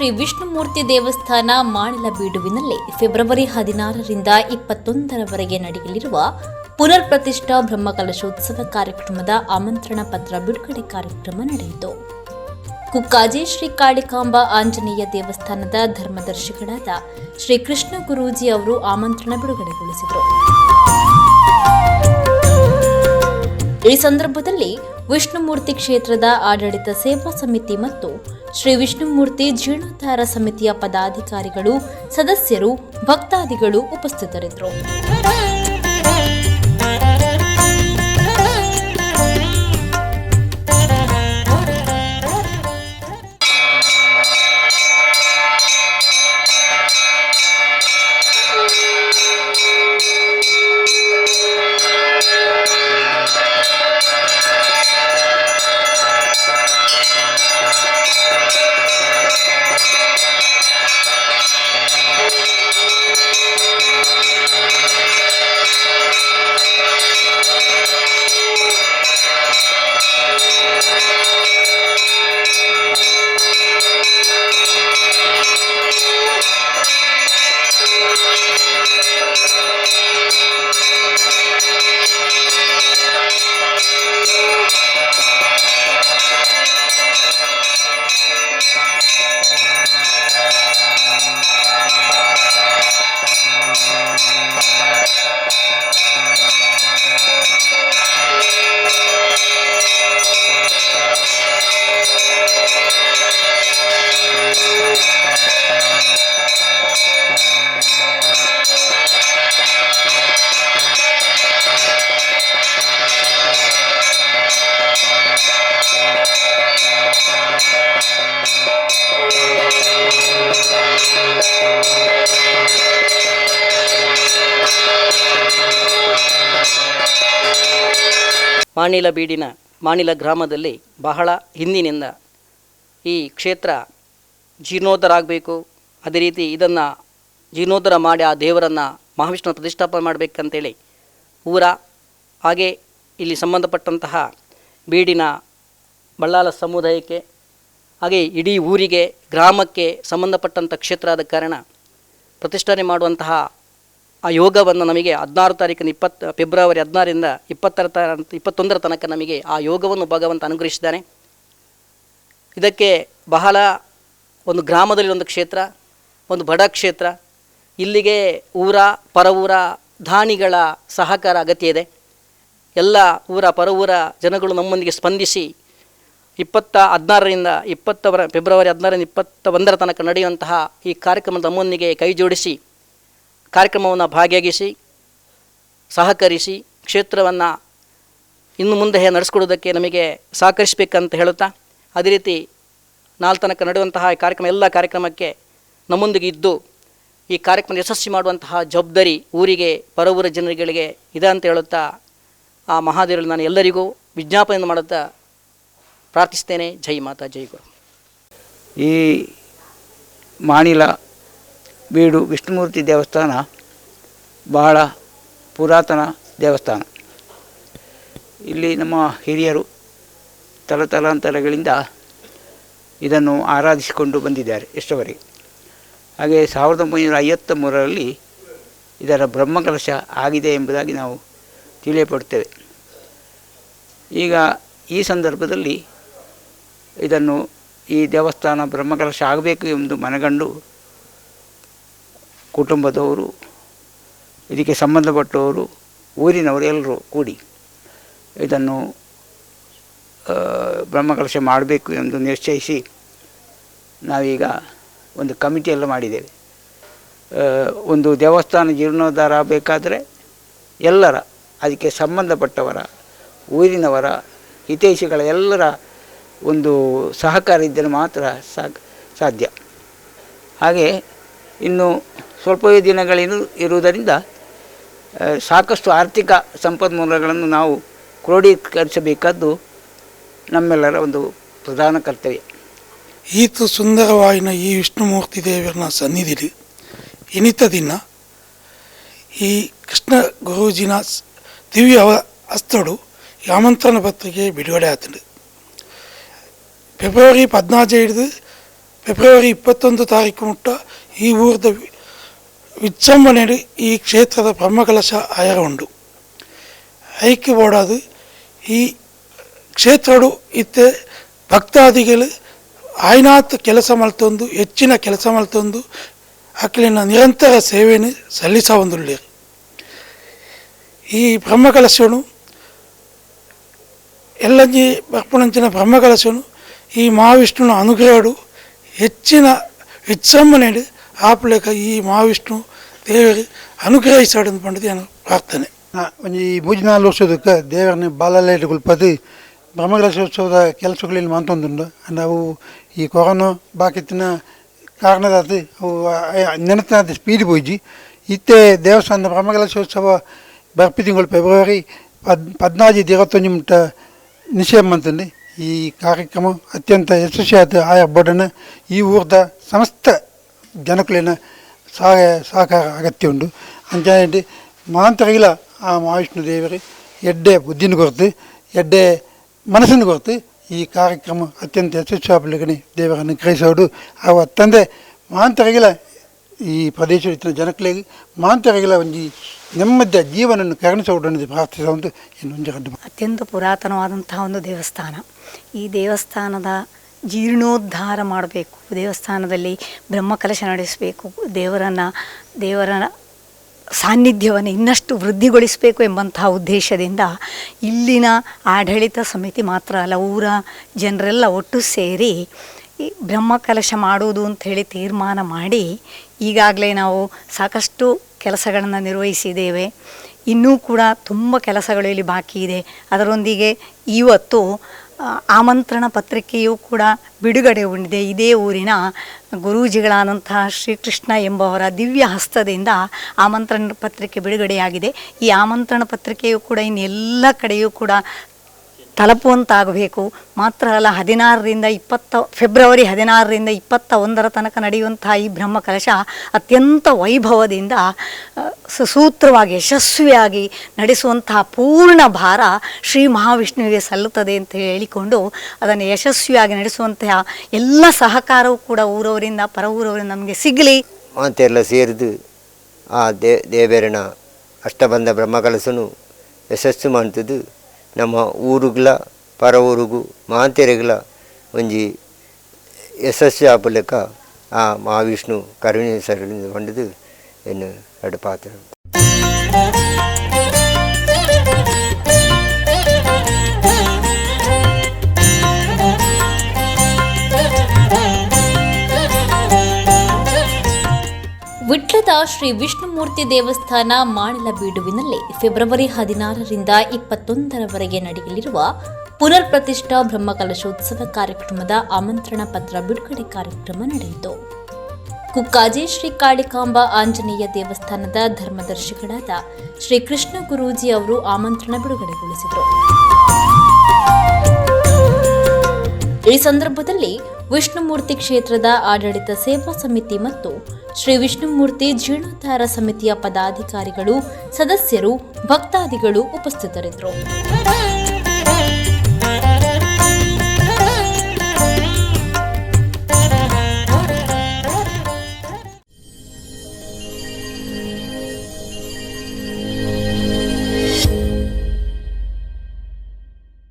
ಶ್ರೀ ವಿಷ್ಣುಮೂರ್ತಿ ದೇವಸ್ಥಾನ ಮಾಣಿಲಬೀಡುವಿನಲ್ಲಿ ಫೆಬ್ರವರಿ ಹದಿನಾರರಿಂದ ಇಪ್ಪತ್ತೊಂದರವರೆಗೆ ನಡೆಯಲಿರುವ ಪುನರ್ ಪ್ರತಿಷ್ಠಾ ಬ್ರಹ್ಮಕಲಶೋತ್ಸವ ಕಾರ್ಯಕ್ರಮದ ಆಮಂತ್ರಣ ಪತ್ರ ಬಿಡುಗಡೆ ಕಾರ್ಯಕ್ರಮ ನಡೆಯಿತು. ಕುಕ್ಕಾಜಿ ಶ್ರೀ ಕಾಳಿಕಾಂಬ ಆಂಜನೇಯ ದೇವಸ್ಥಾನದ ಧರ್ಮದರ್ಶಿಗಳಾದ ಶ್ರೀ ಕೃಷ್ಣ ಗುರೂಜಿ ಅವರು ಆಮಂತ್ರಣ ಬಿಡುಗಡೆಗೊಳಿಸಿದರು. ಈ ಸಂದರ್ಭದಲ್ಲಿ ವಿಷ್ಣುಮೂರ್ತಿ ಕ್ಷೇತ್ರದ ಆಡಳಿತ ಸೇವಾ ಸಮಿತಿ ಮತ್ತು ಶ್ರೀ ವಿಷ್ಣುಮೂರ್ತಿ ಜೀರ್ಣೋದ್ಧಾರ ಸಮಿತಿಯ ಪದಾಧಿಕಾರಿಗಳು ಸದಸ್ಯರು ಭಕ್ತಾದಿಗಳು ಉಪಸ್ಥಿತರಿದ್ದರು. ಮಾಣಿಲ ಬೀಡಿನ ಮಾಣಿಲ ಗ್ರಾಮದಲ್ಲಿ ಬಹಳ ಹಿಂದಿನಿಂದ ಈ ಕ್ಷೇತ್ರ ಜೀರ್ಣೋದ್ಧರ ಆಗಬೇಕು ಅದೇ ರೀತಿ ಇದನ್ನು ಜೀರ್ಣೋದ್ಧರ ಮಾಡಿ ಆ ದೇವರನ್ನು ಮಹಾವಿಷ್ಣು ಪ್ರತಿಷ್ಠಾಪನೆ ಮಾಡಬೇಕಂತೇಳಿ ಊರ, ಹಾಗೆ ಇಲ್ಲಿ ಸಂಬಂಧಪಟ್ಟಂತಹ ಬೀಡಿನ ಬಳ್ಳಾಲ ಸಮುದಾಯಕ್ಕೆ, ಹಾಗೆ ಇಡೀ ಊರಿಗೆ, ಗ್ರಾಮಕ್ಕೆ ಸಂಬಂಧಪಟ್ಟಂಥ ಕ್ಷೇತ್ರ ಆದ ಕಾರಣ ಪ್ರತಿಷ್ಠಾನೆ ಮಾಡುವಂತಹ ಆ ಯೋಗವನ್ನು ನಮಗೆ ಹದಿನಾರು ತಾರೀಕಿನ ಇಪ್ಪತ್ತು ಫೆಬ್ರವರಿ ಹದಿನಾರರಿಂದ ಇಪ್ಪತ್ತರ ತ, ಇಪ್ಪತ್ತೊಂದರ ತನಕ ನಮಗೆ ಆ ಯೋಗವನ್ನು ಭಗವಂತ ಅನುಗ್ರಹಿಸಿದ್ದಾನೆ. ಇದಕ್ಕೆ ಬಹಳ ಒಂದು ಗ್ರಾಮದಲ್ಲಿ ಒಂದು ಕ್ಷೇತ್ರ, ಒಂದು ಬಡ ಕ್ಷೇತ್ರ, ಇಲ್ಲಿಗೆ ಊರ ಪರವೂರ ದಾನಿಗಳ ಸಹಕಾರ ಅಗತ್ಯ ಇದೆ ಎಲ್ಲ ಊರ ಪರವೂರ ಜನಗಳು ನಮ್ಮೊಂದಿಗೆ ಸ್ಪಂದಿಸಿ ಇಪ್ಪತ್ತ ಹದಿನಾರರಿಂದ ಇಪ್ಪತ್ತವರ, ಫೆಬ್ರವರಿ ಹದಿನಾರರಿಂದ ಇಪ್ಪತ್ತ ಒಂದರ ತನಕ ನಡೆಯುವಂತಹ ಈ ಕಾರ್ಯಕ್ರಮದ ನಮ್ಮೊಂದಿಗೆ ಕೈ ಜೋಡಿಸಿ ಕಾರ್ಯಕ್ರಮವನ್ನು ಭಾಗಿಯಾಗಿಸಿ, ಸಹಕರಿಸಿ, ಕ್ಷೇತ್ರವನ್ನು ಇನ್ನು ಮುಂದೆ ನಡೆಸ್ಕೊಡೋದಕ್ಕೆ ನಮಗೆ ಸಹಕರಿಸಬೇಕಂತ ಹೇಳುತ್ತಾ, ಅದೇ ರೀತಿ ನಾಲ್ತನಕ ನಡೆಯುವಂತಹ ಕಾರ್ಯಕ್ರಮ, ಎಲ್ಲ ಕಾರ್ಯಕ್ರಮಕ್ಕೆ ನಮ್ಮೊಂದಿಗೆ ಇದ್ದು, ಈ ಕಾರ್ಯಕ್ರಮ ಯಶಸ್ವಿ ಮಾಡುವಂತಹ ಜವಾಬ್ದಾರಿ ಊರಿಗೆ ಪರವೂರ ಜನರುಗಳಿಗೆ ಇದೆ ಅಂತ ಹೇಳುತ್ತಾ, ಆ ಮಹಾದೇವರಲ್ಲಿ ನಾನು ಎಲ್ಲರಿಗೂ ವಿಜ್ಞಾಪನೆಯನ್ನು ಮಾಡುತ್ತಾ ಪ್ರಾರ್ಥಿಸ್ತೇನೆ. ಜೈ ಮಾತಾ, ಜೈ ಗುರು. ಈ ಮಾಣಿಲ ಬೀಡು ವಿಷ್ಣುಮೂರ್ತಿ ದೇವಸ್ಥಾನ ಬಹಳ ಪುರಾತನ ದೇವಸ್ಥಾನ. ಇಲ್ಲಿ ನಮ್ಮ ಹಿರಿಯರು ತಲತಲಾಂತರಗಳಿಂದ ಇದನ್ನು ಆರಾಧಿಸಿಕೊಂಡು ಬಂದಿದ್ದಾರೆ ಎಷ್ಟವರೆಗೆ ಹಾಗೆ ಸಾವಿರದ ಒಂಬೈನೂರ ಐವತ್ತ ಮೂರರಲ್ಲಿ ಇದರ ಬ್ರಹ್ಮಕಲಶ ಆಗಿದೆ ಎಂಬುದಾಗಿ ನಾವು ತಿಳಿಯಪಡುತ್ತೇವೆ. ಈಗ ಈ ಸಂದರ್ಭದಲ್ಲಿ ಇದನ್ನು ಈ ದೇವಸ್ಥಾನ ಬ್ರಹ್ಮಕಲಶ ಆಗಬೇಕು ಎಂದು ಮನಗಂಡು ಕುಟುಂಬದವರು, ಇದಕ್ಕೆ ಸಂಬಂಧಪಟ್ಟವರು ಊರಿನವರು ಎಲ್ಲರೂ ಕೂಡಿ ಇದನ್ನು ಬ್ರಹ್ಮಕಲಶ ಮಾಡಬೇಕು ಎಂದು ನಿಶ್ಚಯಿಸಿ ನಾವೀಗ ಒಂದು ಕಮಿಟಿಯೆಲ್ಲ ಮಾಡಿದ್ದೇವೆ. ಒಂದು ದೇವಸ್ಥಾನ ಜೀರ್ಣೋದ್ಧಾರ ಆಗಬೇಕಾದ್ರೆ ಎಲ್ಲರ, ಅದಕ್ಕೆ ಸಂಬಂಧಪಟ್ಟವರ, ಊರಿನವರ, ಹಿತೈಷಿಗಳ ಎಲ್ಲರ ಒಂದು ಸಹಕಾರ ಇದ್ದರೆ ಮಾತ್ರ ಸಾಧ್ಯ. ಹಾಗೆ ಇನ್ನು ಸ್ವಲ್ಪವೇ ದಿನಗಳೇನು ಇರುವುದರಿಂದ ಸಾಕಷ್ಟು ಆರ್ಥಿಕ ಸಂಪನ್ಮೂಲಗಳನ್ನು ನಾವು ಕ್ರೋಢೀಕರಿಸಬೇಕಾದ್ದು ನಮ್ಮೆಲ್ಲರ ಒಂದು ಪ್ರಧಾನ ಕರ್ತವ್ಯ. ಈತ ಸುಂದರವಾಯಿನ ಈ ವಿಷ್ಣುಮೂರ್ತಿ ದೇವರನ್ನ ಸನ್ನಿಧಿಲಿ ಇನಿತ ದಿನ ಈ ಕೃಷ್ಣ ಗುರೂಜಿನ ದಿವ್ಯ ಅಸ್ತಡು ಆಮಂತ್ರಣ ಪತ್ರಿಕೆ ಬಿಡುಗಡೆ ಆತಂಡು. ಫೆಬ್ರವರಿ ಪದಿನಾಲ್ಕು ಹಿಡಿದು ಫೆಬ್ರವರಿ ಇಪ್ಪತ್ತೊಂದು ತಾರೀಕು ಮುಟ್ಟ ಈ ಊರದ ವಿಜೃಂಭಣೆಯಲ್ಲಿ ಈ ಕ್ಷೇತ್ರದ ಬ್ರಹ್ಮಕಲಶ ಐಕ್ಯ ಓಡಾದು ಈ ಕ್ಷೇತ್ರಡು ಇತ್ತೆ ಭಕ್ತಾದಿಗಳು ಆಯ್ನಾತ್ ಕೆಲಸ ಮಲ್ತೊಂದು, ಹೆಚ್ಚಿನ ಕೆಲಸ ಮಲ್ತೊಂದು, ಅಕ್ಕಲಿನ ನಿರಂತರ ಸೇವೆಯನ್ನು ಸಲ್ಲಿಸವಂದುಳ್ಳೇರು ಈ ಬ್ರಹ್ಮಕಲಶನು ಎಲ್ಲಂಜಿ ಬರ್ಪಣಂಚಿನ ಬ್ರಹ್ಮಕಲಶನು, ಈ ಮಹಾವಿಷ್ಣುನ ಅನುಗ್ರಹಡು ಹೆಚ್ಚಿನ ವಿಜೃಂಭಣೆಡು ಆಪಲೇಕ ಈ ಮಹಾವಿಷ್ಣು ದೇವರಿಗೆ ಅನುಗ್ರಹಿಸಾಡು ಪಂಡತಿ ನಾನು ಪ್ರಾರ್ಥನೆ ಒಂಜಿ ಮೂಜಿ ನಾಲ್ಕು ವರ್ಷದಕ್ಕೆ ದೇವರನ್ನ ಬಾಲಲೇಟ್ ಗುಲ್ಪದಿ ಬ್ರಹ್ಮಕಲಶೋತ್ಸವದ ಕೆಲಸಗಳಲ್ಲಿ ಮಾತೊಂದುಂಡು ನಾವು ಈ ಕೊರೋನಾ ಬಾಕಿತ್ತಿನ ಕಾರಣದಾತಿ ಅವು ನೆನತನಾದ ಸ್ಪೀಡ್ ಪೋಯ್ಜಿ ಇತ್ತೆ ದೇವಸ್ಥಾನದ ಬ್ರಹ್ಮಕಲಶೋತ್ಸವ ಬರ್ಪಿ ತಿಂಗಳು ಫೆಬ್ರವರಿ ಪದ್ ಪದಿನಾಲ್ಕು ಇರವತ್ತೊಂದು ಮುಟ್ಟ ನಿಶ್ಚಯ ಮಂತಂದು ಈ ಕಾರ್ಯಕ್ರಮ ಅತ್ಯಂತ ಯಶಸ್ವಿಯಾದ ಆಯಾ ಬೋರ್ಡನ್ನು ಈ ಊರದ ಸಮಸ್ತ ಜನಕುಲಿನ ಸಹಾಯ ಸಹಕಾರ ಅಗತ್ಯ ಉಂಟು ಅಂಚಾಡಿ ಮಾಂತರಿಗಿಲ ಆ ಮಹಾವಿಷ್ಣು ದೇವರಿ, ಎಡ್ಡೆ ಬುದ್ಧಿನ ಕೊರತು, ಎಡ್ಡೆ ಮನಸ್ಸನ್ನು ಕೊರತು. ಈ ಕಾರ್ಯಕ್ರಮ ಅತ್ಯಂತ ಯಶಸ್ವಿಯಾಗಲಿಕ್ಕೆ ದೇವರನ್ನು ಗ್ರಹಿಸೋಡು ಅವು ಅತ್ತಂದೆ ಮಾಂತರಿಗಿಲ, ಈ ಪ್ರದೇಶ ಇತ್ತಿನ ಜನಕ್ಕಳಿಗೆ ಮಾಂತರಿಗಿಲ ಒಂದು ನೆಮ್ಮದಿಯ ಜೀವನವನ್ನು ಕರುಣಿಸೋಡನ್ನು ಪ್ರಾರ್ಥಿಸುವಂತ ಇನ್ನೊಂದು ಅತ್ಯಂತ ಪುರಾತನವಾದಂತಹ ಒಂದು ದೇವಸ್ಥಾನ. ಈ ದೇವಸ್ಥಾನದ ಜೀರ್ಣೋದ್ಧಾರ ಮಾಡಬೇಕು. ದೇವಸ್ಥಾನದಲ್ಲಿ ಬ್ರಹ್ಮಕಲಶ ನಡೆಸಬೇಕು. ದೇವರನ್ನು, ದೇವರ ಸಾನ್ನಿಧ್ಯವನ್ನು ಇನ್ನಷ್ಟು ವೃದ್ಧಿಗೊಳಿಸಬೇಕು ಎಂಬಂತಹ ಉದ್ದೇಶದಿಂದ ಇಲ್ಲಿನ ಆಡಳಿತ ಸಮಿತಿ ಮಾತ್ರ ಅಲ್ಲ, ಊರ ಜನರೆಲ್ಲ ಒಟ್ಟು ಸೇರಿ ಈ ಬ್ರಹ್ಮಕಲಶ ಮಾಡುವುದು ಅಂಥೇಳಿ ತೀರ್ಮಾನ ಮಾಡಿ ಈಗಾಗಲೇ ನಾವು ಸಾಕಷ್ಟು ಕೆಲಸಗಳನ್ನು ನಿರ್ವಹಿಸಿದ್ದೇವೆ. ಇನ್ನೂ ಕೂಡ ತುಂಬ ಕೆಲಸಗಳು ಇಲ್ಲಿ ಬಾಕಿ ಇದೆ. ಅದರೊಂದಿಗೆ ಇವತ್ತು ಆಮಂತ್ರಣ ಪತ್ರಿಕೆಯೂ ಕೂಡ ಬಿಡುಗಡೆ ಉಂಡಿದೆ ಇದೇ ಊರಿನ ಗುರೂಜಿಗಳಾದಂತಹ ಶ್ರೀಕೃಷ್ಣ ಎಂಬವರ ದಿವ್ಯ ಹಸ್ತದಿಂದ ಆಮಂತ್ರಣ ಪತ್ರಿಕೆ ಬಿಡುಗಡೆಯಾಗಿದೆ. ಈ ಆಮಂತ್ರಣ ಪತ್ರಿಕೆಯು ಕೂಡ ಇನ್ನೆಲ್ಲ ಕಡೆಯೂ ಕೂಡ ತಲುಪುವಂತಾಗಬೇಕು. ಮಾತ್ರ ಅಲ್ಲ, ಹದಿನಾರರಿಂದ ಇಪ್ಪತ್ತ, ಫೆಬ್ರವರಿ ಹದಿನಾರರಿಂದ ಇಪ್ಪತ್ತ ಒಂದರ ತನಕ ನಡೆಯುವಂತಹ ಈ ಬ್ರಹ್ಮ ಕಲಶ ಅತ್ಯಂತ ವೈಭವದಿಂದ ಸುಸೂತ್ರವಾಗಿ, ಯಶಸ್ವಿಯಾಗಿ ನಡೆಸುವಂತಹ ಪೂರ್ಣ ಭಾರ ಶ್ರೀ ಮಹಾವಿಷ್ಣುವಿಗೆ ಸಲ್ಲುತ್ತದೆ ಅಂತ ಹೇಳಿಕೊಂಡು ಅದನ್ನು ಯಶಸ್ವಿಯಾಗಿ ನಡೆಸುವಂತಹ ಎಲ್ಲ ಸಹಕಾರವೂ ಕೂಡ ಊರವರಿಂದ ಪರ ಊರವರಿಂದ ನಮಗೆ ಸಿಗಲಿ. ಅಂತೆಲ್ಲ ಸೇರಿದು ಆ ದೇ, ದೇವೇರನ ಅಷ್ಟಬಂಧ ಬ್ರಹ್ಮಕಲಸನು ಯಶಸ್ಸು ಮಾಡ್ತದ್ದು ನಮ್ಮ ಊರುಗಳ ಪರ ಊರುಗು ಮಾತೆರೆಗಳ ಒಂಜಿ ಯಶಸ್ವಿ ಆಪಲೆಕ್ಕ ಆ ಮಹಾವಿಷ್ಣು ಕರುಣೆ ಸರಳಿಂದ ಹೊಂಡದು ಎನ್ನು ಪಾತ್ರ. ಶ್ರೀ ವಿಷ್ಣುಮೂರ್ತಿ ದೇವಸ್ಥಾನ ಮಾಣಿಲಬೀಡುವಿನಲ್ಲಿ ಫೆಬ್ರವರಿ ಹದಿನಾರರಿಂದ ಇಪ್ಪತ್ತೊಂದರವರೆಗೆ ನಡೆಯಲಿರುವ ಪುನರ್ ಪ್ರತಿಷ್ಠಾ ಬ್ರಹ್ಮಕಲಶೋತ್ಸವ ಕಾರ್ಯಕ್ರಮದ ಆಮಂತ್ರಣ ಪತ್ರ ಬಿಡುಗಡೆ ಕಾರ್ಯಕ್ರಮ ನಡೆಯಿತು. ಕುಕ್ಕಾಜಿ ಶ್ರೀ ಕಾಳಿಕಾಂಬ ಆಂಜನೇಯ ದೇವಸ್ಥಾನದ ಧರ್ಮದರ್ಶಿಗಳಾದ ಶ್ರೀ ಕೃಷ್ಣ ಗುರೂಜಿ ಅವರು ಆಮಂತ್ರಣ ಬಿಡುಗಡೆಗೊಳಿಸಿದರು. ಈ ಸಂದರ್ಭದಲ್ಲಿ ವಿಷ್ಣುಮೂರ್ತಿ ಕ್ಷೇತ್ರದ ಆಡಳಿತ ಸೇವಾ ಸಮಿತಿ ಮತ್ತು ಶ್ರೀ ವಿಷ್ಣುಮೂರ್ತಿ ಜೀರ್ಣೋದ್ಧಾರ ಸಮಿತಿಯ ಪದಾಧಿಕಾರಿಗಳು ಸದಸ್ಯರು ಭಕ್ತಾದಿಗಳು ಉಪಸ್ಥಿತರಿದ್ದರು.